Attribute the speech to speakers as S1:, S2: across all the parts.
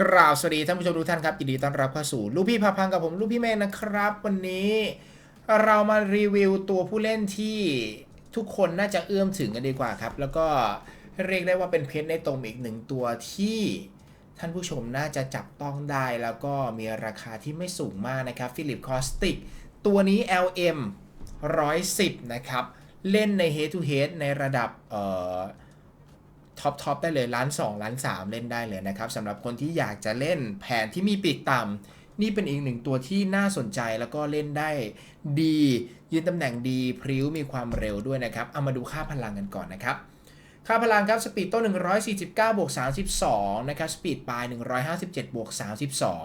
S1: กราบสวัสดีท่านผู้ชมทุกท่านครับยินดีต้อนรับเข้าสู่ลูกพี่พาพังกับผมลูกพี่เมฆนะครับ วันนี้เรามารีวิวตัวผู้เล่นที่ทุกคนน่าจะเอื้อมถึงกันดีกว่าครับ แล้วก็เรียกได้ว่าเป็นเพชรในตมอีกหนึ่งตัวที่ท่านผู้ชมน่าจะจับต้องได้แล้วก็มีราคาที่ไม่สูงมากนะครับฟิลิปคอสติกตัวนี้ LM 110 นะครับ เล่นใน head to head ในระดับเอ่อ ท็อปทอปได้เลยล้าน2ล้าน3 เล่นได้เลยนะครับสำหรับคนที่อยากจะเล่นแผนที่มีปีกต่ำนี่เป็นอีกหนึ่งตัวที่น่าสนใจแล้วก็เล่นได้ดียืนตำแหน่งดีพริ้วมีความเร็วด้วยนะครับ เอามาดูค่าพลังกันก่อนนะครับค่าพลังครับสปีดต้น 149 บวก 32 นะครับสปีดปลาย 157 บวก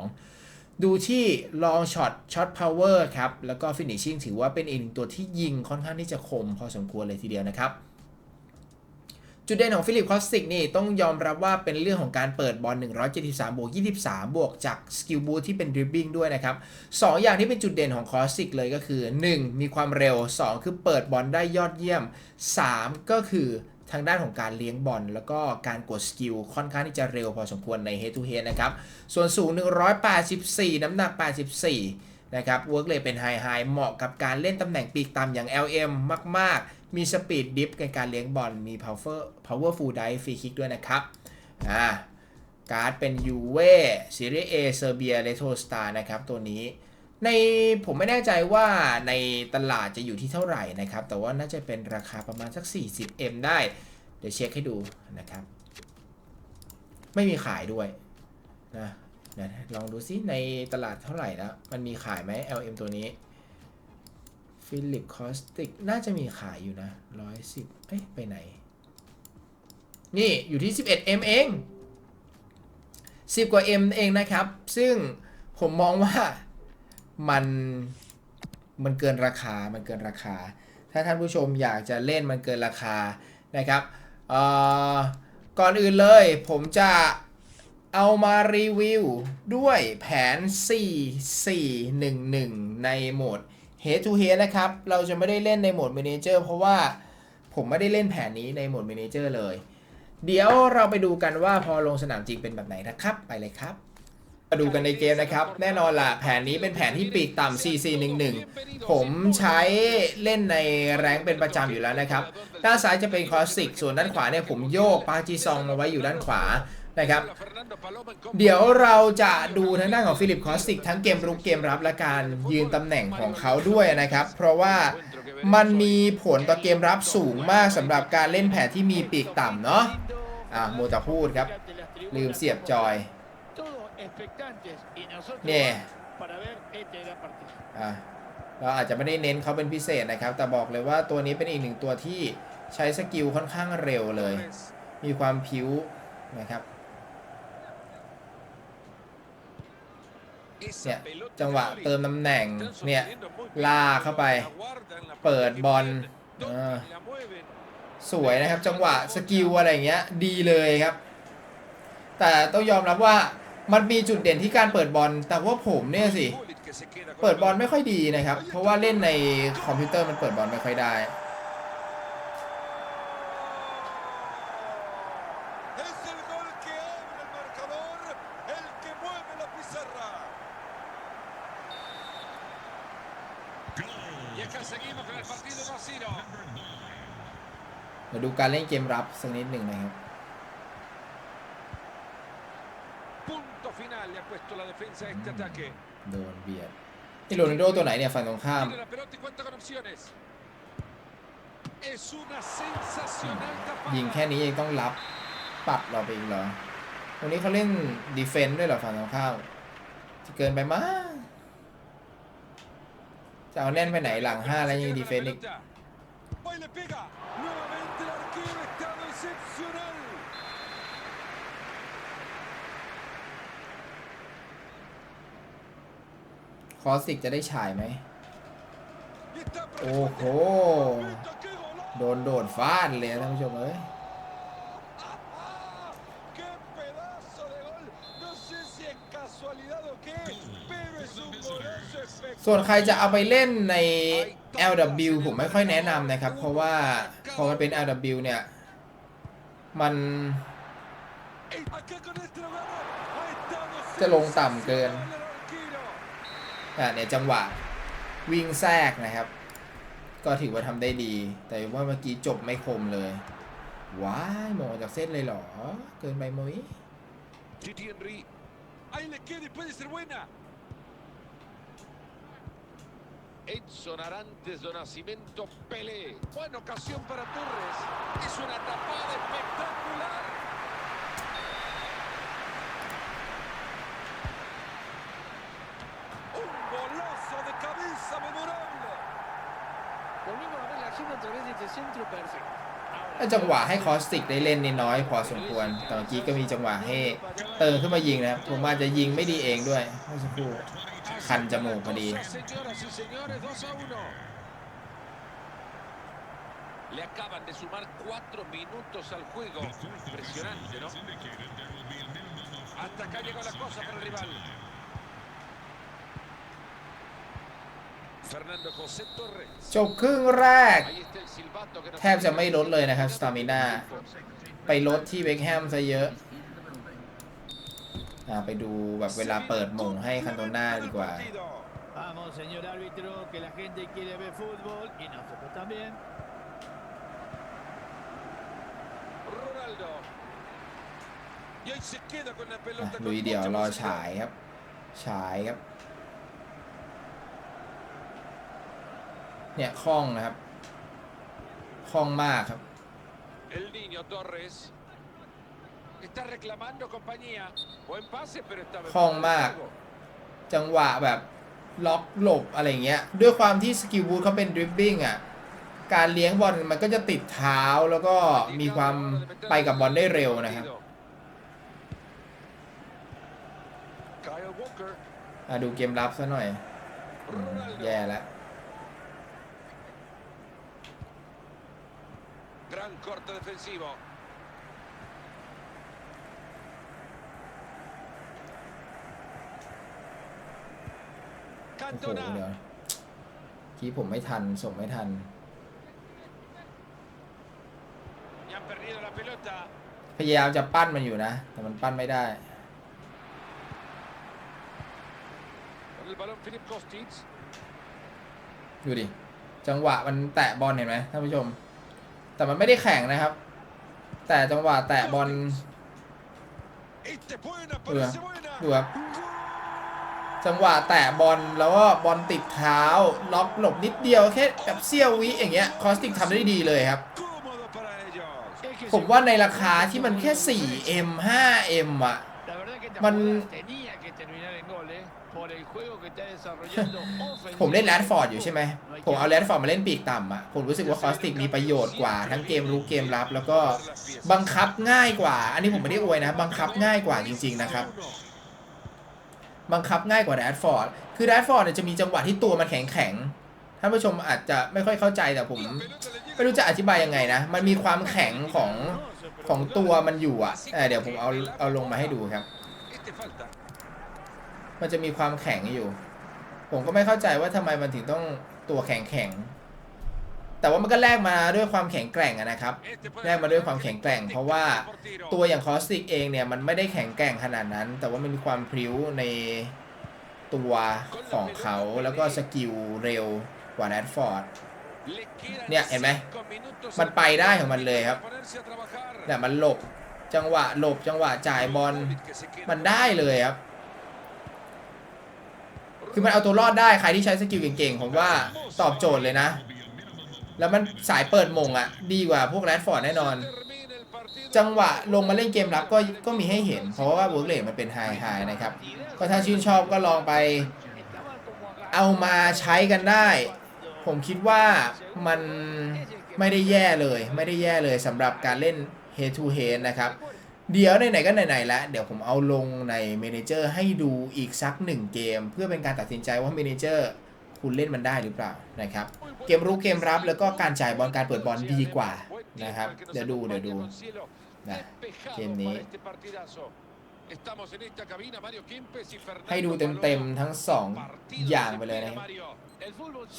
S1: 32 ดูที่ long shot shot power ครับ แล้วก็ finishing ถือว่าเป็นอีกหนึ่งตัวที่ยิงค่อนข้างที่จะคมพอสมควรเลยทีเดียวนะครับ จุดเด่นของฟิลิปคอสติกนี่ต้องยอมรับว่าเป็นเรื่องของการเปิดบอล 173 บวก 23 บวกจากสกิลบูที่เป็นดริบบิ้งด้วยนะครับ2อย่างที่เป็นจุดเด่นของคอสติกเลยก็คือ 1. มีความเร็ว 2 คือเปิดบอลได้ยอดเยี่ยม 3 ก็คือทางด้านของการเลี้ยงบอลแล้วก็การกดสกิลค่อนข้างที่จะเร็วพอสมควรใน head to head นะครับ ส่วนสูง 184 น้ำหนัก 84 นะครับ เวิร์กเลยเป็นไฮไฮเหมาะกับการเล่นตำแหน่งปีกต่ำอย่าง LM มาก ๆ มีสปีดดิฟในการเลี้ยงบอล มี power powerful dive free kick ด้วยนะครับ อ่า การ์ดเป็นยูเว่ซีรีส์ A เซอร์เบียเรโทสตาร์นะครับ ตัวนี้ ในผมไม่แน่ใจว่าในตลาดจะอยู่ที่เท่าไหร่นะครับ แต่ว่าน่าจะเป็นราคาประมาณสัก 40M ได้ เดี๋ยวเช็คให้ดูนะครับ ไม่มีขายด้วยนะเดี๋ยวลองดูซิในตลาดเท่าไหร่แล้ว มันมีขายไหม LM ตัวนี้ ฟิลิปคอสติก น่าจะมีขายอยู่นะร้อยสิบเอ้ย ไปไหน นี่อยู่ที่ 11M เอง 10 กว่า M เองนะครับ ซึ่งผมมองว่ามันมันเกินราคา มันเกินราคา ถ้าท่านผู้ชมอยากจะเล่นมันเกินราคานะครับก่อนอื่นเลยผมจะเอามารีวิวด้วยแผน 4 4 1 1 ในโหมด Head to Head นะครับ เราจะไม่ได้เล่นในโหมด Manager เพราะว่าผมไม่ได้เล่นแผนนี้ในโหมด Manager เลย เดี๋ยวเราไปดูกันว่าพอลงสนามจริงเป็นแบบไหนนะครับ ไปเลยครับ มาดูกันในเกมนะครับ แน่นอนล่ะ แผนนี้เป็นแผนที่ปีกต่ำ CC11 ผมใช้เล่นในแรงเป็นประจำอยู่แล้วนะครับ ด้านซ้ายจะเป็นคอสสิก ส่วนด้านขวาเนี่ยผมโยกปาจีซองมาไว้อยู่ด้านขวา นะครับ เดี๋ยวเราจะดูทางด้านของฟิลิปคอสติกทั้งเกมรุกเกมรับและการยืนตำแหน่งของเขาด้วยนะครับ เพราะว่ามันมีผลต่อเกมรับสูงมากสำหรับการเล่นแผนที่มีปีกต่ำเนาะอะโมจะพูดครับ ลืมเสียบจอย
S2: เนี่ย
S1: อะเราอาจจะไม่ได้เน้นเขาเป็นพิเศษนะครับ แต่บอกเลยว่าตัวนี้เป็นอีกหนึ่งตัวที่ใช้สกิลค่อนข้างเร็วเลย มีความผิวนะครับ
S2: เนี่ยจังหวะเติมตำแหน่งเนี่ย
S1: ลา
S2: ลากก
S1: เข้า
S2: เข้า
S1: ไป
S2: ไป
S1: เปิ
S2: เปิ
S1: ด
S2: ด
S1: บบอ
S2: อ
S1: ล
S2: ล
S1: เออ
S2: ส
S1: ส
S2: ว
S1: วยย
S2: นะ
S1: นะ
S2: ค
S1: ค
S2: รั
S1: รั
S2: บบจั
S1: จั
S2: ง
S1: ง
S2: ห
S1: ห
S2: วะ
S1: วะสกิลอะไรอย่างเงี้ยดีเลยครับ แต่ต้องยอมรับว่ามันมีจุดเด่นที่การเปิดบอล แต่ว่าผมเนี่ยสิ เปิดบอลไม่ค่อยดีนะครับ เพราะว่าเล่นในคอมพิวเตอร์มันเปิดบอลไม่ค่อยได้
S3: Es el gol que abre el marcador, el que mueve la pizarra.
S4: Y acá seguimos con el partido 1 a 0.
S1: มาดู การเล่นเกมรับสักนิดหนึ่งนะครับ
S4: Punto final le ha puesto la defensa a este ataque.
S1: โดนเบียดนี่โรนัลโดตัวไหนเนี่ยฝั่งตรงข้าม
S4: Tiene la pelota y cuenta con opciones. Es una sensacional
S1: ยิง
S4: tapada.
S1: แค่นี้ยังต้องรับปัดเราไปอีกเหรอตรงนี้เขาเล่นดีเฟนต์ด้วยเหรอฝั่งตรงข้ามจะเกินไปมั้งจะเอาแน่นไปไหนหลังห้าแล้วยังดีเฟนต์อีก
S3: estado excepcional.
S1: คอสิกจะได้ฉายไหม
S3: Y está
S1: โอ้โห
S3: perfecto. ¡Qué golazo!
S1: โดนโดดฟาดเลยนะท่านผู้ชมเอ้ย
S3: ¡Qué pedazo de gol! No sé si es casualidad o qué, pero es un golazo espectacular.
S1: ส่วนใครจะเอาไปเล่นใน LW ผมไม่ค่อยแนะนำนะครับ เพราะว่าพอมันเป็น LW เนี่ย มัน
S3: El que con este lo ganó. Ha estado
S1: จะลงต่ำเกินอะเนี่ยจังหวะวิ่งแทรกนะครับ ก็ถือว่าทำได้ดี แต่ว่าเมื่อกี้จบไม่คมเลยว้ายมองจากเส้นเลยเหรอ เกินไปมุ้ย
S4: Titi Henry.
S3: Ahí le queda y puede ser buena.
S4: Edson Arantes do Nascimento Pelé. Buena ocasión para Torres. Es una tapada espectacular.
S3: Un golazo de cabeza memorable.
S5: Volvemos a ver la agenda a través de este centro perfecto.
S1: ถ้าจังหวะให้คอสติกได้เล่นนน้อยพอสมควรแต่เมื่อกี้ก็มีจังหวะให้เติมขึ้นมายิงนะครับผมอาจจะยิงไม่ดีเองด้วยเมื่อสักครู่ คันจมูกพอดี
S4: Señoras y señores, 2 a 1. Le acaban de sumar 4 minutos al juego. Impresionante, ¿no? Hasta acá llegó la cosa para el rival. Fernando José Torres.
S1: จบครึ่งแรก
S4: Ahí está el silbato que nos
S1: แทบจะไม่ลดเลยนะครับสตามิน่าไปลดที่เบคแฮมซะเยอะ อ่าไปดูแบบเวลาเปิดหมงให้คันโตน่าดีกว่า
S3: Partido.
S5: Vamos, señor árbitro, que la gente quiere ver fútbol y nosotros también.
S4: Ronaldo.
S3: Y ahí se queda con la
S1: อะ
S3: pelota.
S1: ลุ
S3: con
S1: ยเดี่ยว
S3: mucha
S1: รอ
S3: posibilidad.
S1: ฉายครับ ฉายครับ เนี่ยคล่องนะครับ คล่องมากครับ
S4: El niño Torres.
S1: คล่องมาก จังหวะแบบล็อกหลบอะไรเงี้ย ด้วยความที่สกิลบูทเขาเป็นดริบบิ้งอะ การเลี้ยงบอลมันก็จะติดเท้าแล้วก็มีความไปกับบอลได้เร็วนะครับ
S3: Kyle Walker.
S1: อะดูเกมรับซะหน่อยอืมแย่แล้ว
S4: Gran corte defensivo.
S1: โอ้โหเดี๋ยวที่ผมไม่ทัน ส่งไม่ทัน พยายามจะปั้นมันอยู่นะ แต่มันปั้นไม่ได้ ดูดิ จังหวะมันแตะบอลเห็นไหมท่านผู้ชม แต่มันไม่ได้แข่งนะครับ แต่จังหวะแตะบอลดูครับ จังหวะแตะบอลแล้วก็บอลติดเท้า ล็อกหลบนิดเดียวแค่แบบเสี้ยววิอย่างเงี้ยคอสติกทำได้ดีเลยครับ ผมว่าในราคาที่มันแค่ 4M 5M อะ
S5: La verdad que esta
S1: Man-
S5: jugada tenía que terminar en gol, ¿eh? Por el juego que está desarrollando
S1: ผมเล่นแรดฟอร์ดอยู่ใช่ไหม ผมเอาแรดฟอร์ดมาเล่นปีกต่ำอะ ผมรู้สึกว่าคอสติกมีประโยชน์กว่า ทั้งเกมรุกเกมรับ แล้วก็บังคับง่ายกว่า อันนี้ผมไม่ได้อวยนะ บังคับง่ายกว่าจริง ๆ นะครับ บังคับง่ายกว่าแรดฟอร์ด คือแรดฟอร์ดเนี่ยจะมีจังหวะที่ตัวมันแข็งแข็งท่านผู้ชมอาจจะไม่ค่อยเข้าใจแต่ผม ไม่รู้จะอธิบายยังไงนะ มันมีความแข็งของของตัวมันอยู่อะเอเดี๋ยวผมเอาเอาลงมาให้ดูครับ มันจะมีความแข็งอยู่ ผมก็ไม่เข้าใจว่าทำไมมันถึงต้องตัวแข็งแข็ง แต่ว่ามันก็แลกมาด้วยความแข็งแกร่งนะครับแลกมาด้วยความแข็งแกร่ง เพราะว่าตัวอย่างคอสติกเองเนี่ยมันไม่ได้แข็งแกร่งขนาดนั้น แต่ว่ามันมีความพริ้วในตัวของเขาแล้วก็สกิลเร็วกว่าแรดฟอร์ดเนี่ยเห็นไหมมันไปได้ของมันเลยครับเนี่ยมันหลบจังหวะหลบจังหวะจ่ายบอลมันได้เลยครับคือมันเอาตัวรอดได้ใครที่ใช้สกิลเก่งๆผมว่าตอบโจทย์เลยนะ แล้วมันสายเปิดมงอะดีกว่าพวกแรดฟอร์ดแน่นอน จังหวะลงมาเล่นเกมรับก็ก็มีให้เห็น เพราะว่าเวิร์กเลทมันเป็นไฮไฮนะครับ ก็ถ้าชื่นชอบก็ลองไป เอามาใช้กันได้ ผมคิดว่ามันไม่ได้แย่เลย ไม่ได้แย่เลยสำหรับการเล่น head to head นะครับ เดี๋ยวไหนๆก็ไหนๆแล้วเดี๋ยวผมเอาลงในเมนเจอร์ให้ดูอีกสักหนึ่งเกม เพื่อเป็นการตัดสินใจว่าเมนเจอร์ คุณเล่นมันได้หรือเปล่านะครับ เกมรุกเกมรับแล้วก็การจ่ายบอลการเปิดบอลดีกว่านะครับ เดี๋ยวดูเดี๋ยวดูนะเกมนี้ ให้ดูเต็มๆทั้งสองอย่างไปเลยนะครับ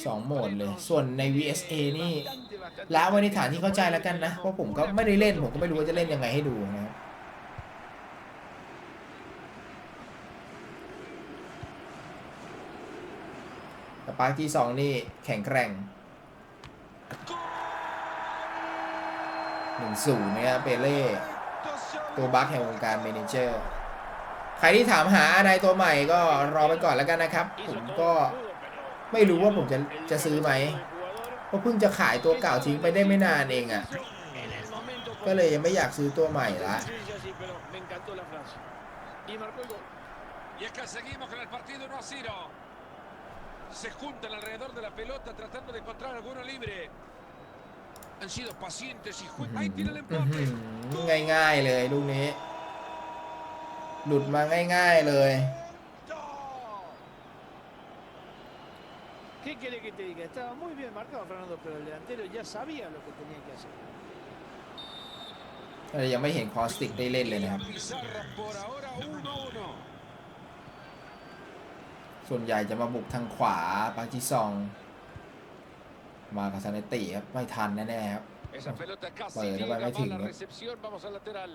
S1: สองโหมดเลย ส่วนใน VSA นี่ละไว้ในฐานที่เข้าใจแล้วกันนะ เพราะผมก็ไม่ได้เล่น ผมก็ไม่รู้ว่าจะเล่นยังไงให้ดูนะครับ แต่ปาร์คที่สองนี่แข็งแกร่งหนึ่งศูนย์นะครับเปเล่ตัวบัคแห่งวงการเมนเจอร์ ใครที่ถามหาอะไรตัวใหม่ก็รอไปก่อนแล้วกันนะครับ ผมก็ไม่รู้ว่าผมจะจะซื้อไหมเพราะเพิ่งจะขายตัวเก่าทิ้งไปได้ไม่นานเองอะ่ะ ก็เลยยังไม่อยากซื้อตัวใหม่ละ
S4: Se juntan alrededor de la pelota tratando de encontrar alguno libre. Han sido pacientes y juegan. Ahí tiene el
S1: อื้อหื
S4: empate.
S1: อง่ายๆเลยลูกนี้ หลุดมาง่าย ๆเลย
S5: ¿Qué quiere que te diga? Estaba muy bien marcado Fernando, pero el delantero ya sabía lo que tenía que hacer.
S1: เรายังไม่เห็นคอสติกได้เล่นเลยนะครับ
S4: Pizarra por ahora 1 1.
S1: ส่วนใหญ่จะมาบุกทางขวาปาจิซอง มากับซาเนติครับ ไม่ทันแน่ๆครับ
S4: Esa pelota casi
S1: Bueno,
S4: llega
S1: no va a
S4: va
S1: meter,
S4: la
S1: ¿no?
S4: recepción. Vamos al lateral.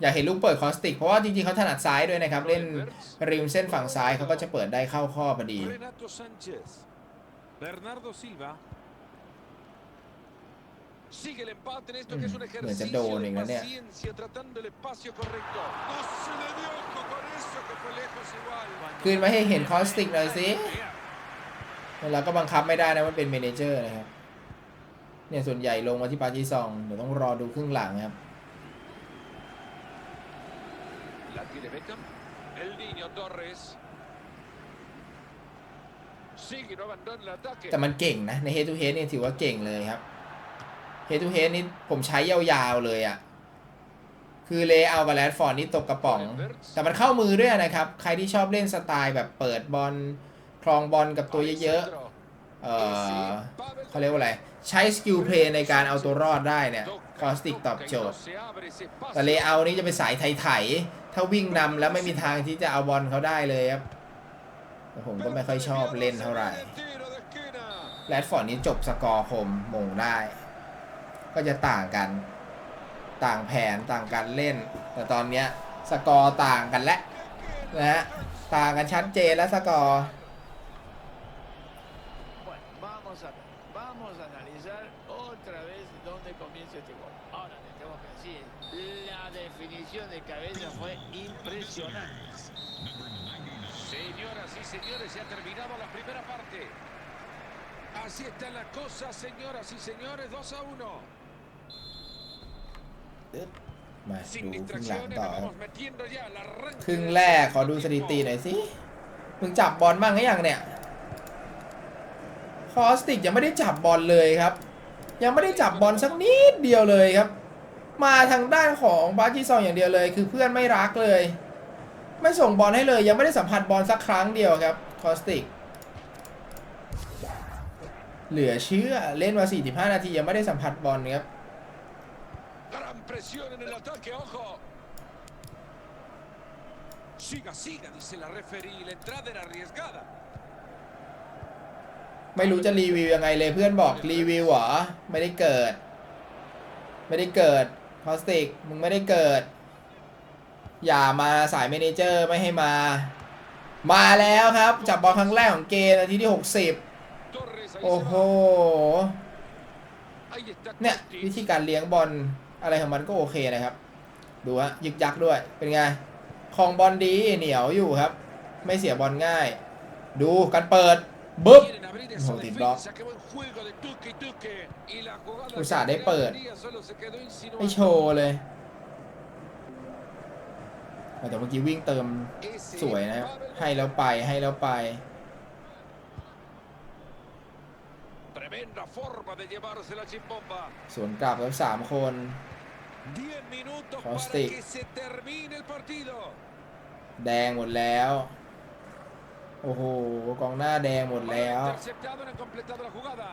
S1: อยากเห็นลูกเปิดคอสติก เพราะว่าจริงๆเขาถนัดซ้ายด้วยนะครับ เล่นริมเส้นฝั่งซ้ายเขาก็จะเปิดได้เข้าข้อพอดี
S2: Renato Sánchez. Bernardo Silva.
S4: Sigue el empate en esto que es un
S1: Mm,
S4: ejercicio
S1: Mensa
S4: de
S1: Downing, ¿no? คืนมาให้เห็นคอสติกหน่อยสิแล้วก็บังคับไม่ได้นะมันเป็นเมเนเจอร์นะครับ เนี่ยส่วนใหญ่ลงมาที่ปาจิซองเดี๋ยวต้องรอดูครึ่งหลังครับ
S4: La tiene Beckham. El niño Torres. Sigue, no abandona el ataque.
S1: แต่มันเก่งนะ ใน head to head เนี่ยถือว่าเก่งเลยครับ head to head นี่ผมใช้ยาวๆเลยอะ่ะ คือเลเอากับแรดฟอร์ดนี่ตกกระป๋อง แต่มันเข้ามือด้วยนะครับ ใครที่ชอบเล่นสไตล์แบบเปิดบอลครองบอลกับตัวเยอะๆเออเขาเรียกว่าอะไร ใช้สกิลเพลย์ในการเอาตัวรอดได้เนี่ยคอสติกตอบโจทย์ แต่เลเอานี่จะเป็นสายไถๆถ้าวิ่งนำแล้วไม่มีทางที่จะเอาบอลเขาได้เลยครับผมก็ไม่ค่อยชอบเล่นเท่าไหร่แรดฟอร์ดนี้จบสกอร์คมมงได้ ก็จะต่างกัน ต่างแผนต่างการเล่น แต่ตอนเนี้ยสกอร์ต่างกันแล้วนะฮะ ต่างกันชัดเจนแล้วสกอร์
S5: Bueno, vamos a, vamos a analizar otra vez dónde comienza este gol. Ahora te tengo que decir, la definición de cabeza fue impresionante.
S4: Señoras y señores, se ha terminado la primera parte. Así está la cosa, señoras y señores, 2 a 1.
S1: มา
S4: Sin
S1: ดูครึ่งหลัง
S4: distracciones,
S1: ต่อ
S4: nos
S1: ครับ
S4: vamos metiendo ya al arranque.
S1: ครึ่งแรกขอดูสถิติหน่อยสิมึงจับบอลบ้างหรือยังเนี่ยคอสติกยังไม่ได้จับบอลเลยครับ ยังไม่ได้จับบอลสักนิดเดียวเลยครับ มาทางด้านของบาจิซองอย่างเดียวเลย คือเพื่อนไม่รักเลย ไม่ส่งบอลให้เลยยังไม่ได้สัมผัสบอลสักครั้งเดียวครับคอสติกเหลือเชื่อเล่นมา45 นาทียังไม่ได้สัมผัสบอลครับ
S4: Gran presión en el ataque, ojo.
S3: Siga, siga, dice la referee. La entrada era arriesgada.
S1: ไม่รู้จะรีวิวยังไงเลยเพื่อนบอกรีวิวเหรอ ไม่ได้เกิด ไม่ได้เกิดพอสติกมึงไม่ได้เกิด อย่ามาสายเมเนเจอร์ไม่ให้มา มาแล้วครับ จับบอลครั้งแรกของเกมนาทีที่ 60
S4: Torres, ahí
S1: โอ้
S4: se
S1: โห
S4: va. Ahí está
S1: เนี่ย
S4: Curtis.
S1: วิธีการเลี้ยงบอล อะไรของมันก็โอเคนะครับ ดูฮะยึกยักด้วย เป็นไงคลองบอลดีเหนียวอยู่ครับ ไม่เสียบอลง่าย ดูการเปิดบึ๊บ
S4: Quieren abrir esa
S1: Joder, block.
S4: defensa, qué buen juego de Tuque y Tuque. Y la jugada
S1: อุตส่าห์ได้เปิด ไม่โชว์เลยแต่เมื่อกี้วิ่งเติมสวยนะครับให้แล้วไปให้แล้วไป สวนกลับแล้วสามคน
S3: 10 minutos
S1: Hostig.
S3: para que se termine el partido.
S1: แดงหมดแล้ว โอ้โห กองหน้าแดงหมดแล้ว
S4: Interceptado, no han completado la jugada.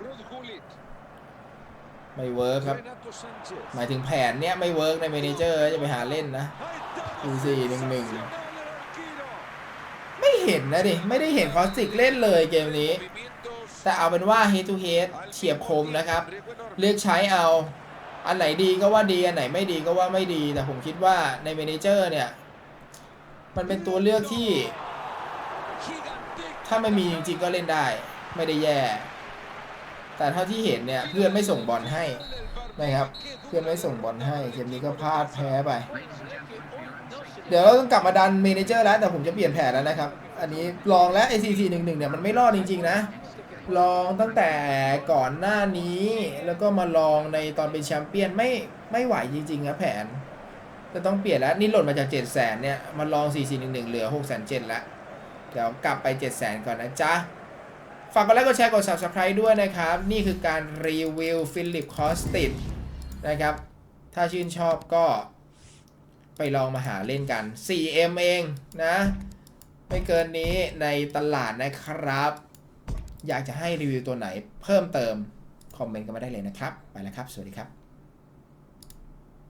S4: Ruud Gullit.
S1: ไม่เวิร์คครับ
S3: Renato Sánchez.
S1: หมายถึงแผนเนี้ยไม่เวิร์กในเมเนเจอร์จะไปหาเล่นนะ
S3: Ahí está.
S1: Sí, sí, หนึ่งๆ
S3: Sensacional el arquero.
S1: ไม่ เห็นนะดิ ไม่ได้เห็นคอสติกเล่นเลยเกมนี้ แต่เอาเป็นว่า head to head เฉียบคมนะครับ เลือกใช้เอา อันไหนดีก็ว่าดี อันไหนไม่ดีก็ว่าไม่ดี แต่ผมคิดว่าในเมนเจอร์เนี่ย มันเป็นตัวเลือกที่ ถ้าไม่มีจริงๆก็เล่นได้ ไม่ได้แย่ แต่เท่าที่เห็นเนี่ยเพื่อนไม่ส่งบอลให้นะครับเพื่อนไม่ส่งบอลให้เกมนี้ก็พลาดแพ้ไป เดี๋ยวเราต้องกลับมาดันเมนเจอร์แล้วแต่ผมจะเปลี่ยนแผนแล้วนะครับ อันนี้ลองแล้ว ACC 1 1เนี่ยมันไม่รอดจริงๆนะ ลองตั้งแต่ก่อนหน้านี้ แล้วก็มาลองในตอนเป็นแชมเปี้ยนไม่ไม่ไหวจริงๆนะแผน จะต้องเปลี่ยนแล้ว นี่หล่นมาจาก7 0 0 0 0เนี่ยมาลอง 4 4 1 1 เหลือ 6 7 0 0 0แล้วเดี๋ยวกลับไป 7 0 0 0 0 ก่อนนะจ๊ะ ฝากกดไลค์กดแชร์กด Subscribe ด้วยนะครับ นี่คือการรีวิวฟิลิปคอสติดนะครับ ถ้าชื่นชอบก็ไปลองมาหาเล่นกัน 4M เองนะ ไม่เกินนี้ในตลาดนะครับ อยากจะให้รีวิวตัวไหนเพิ่มเติม คอมเมนต์กันมาได้เลยนะครับ ไปแล้วครับ สวัสดีครับ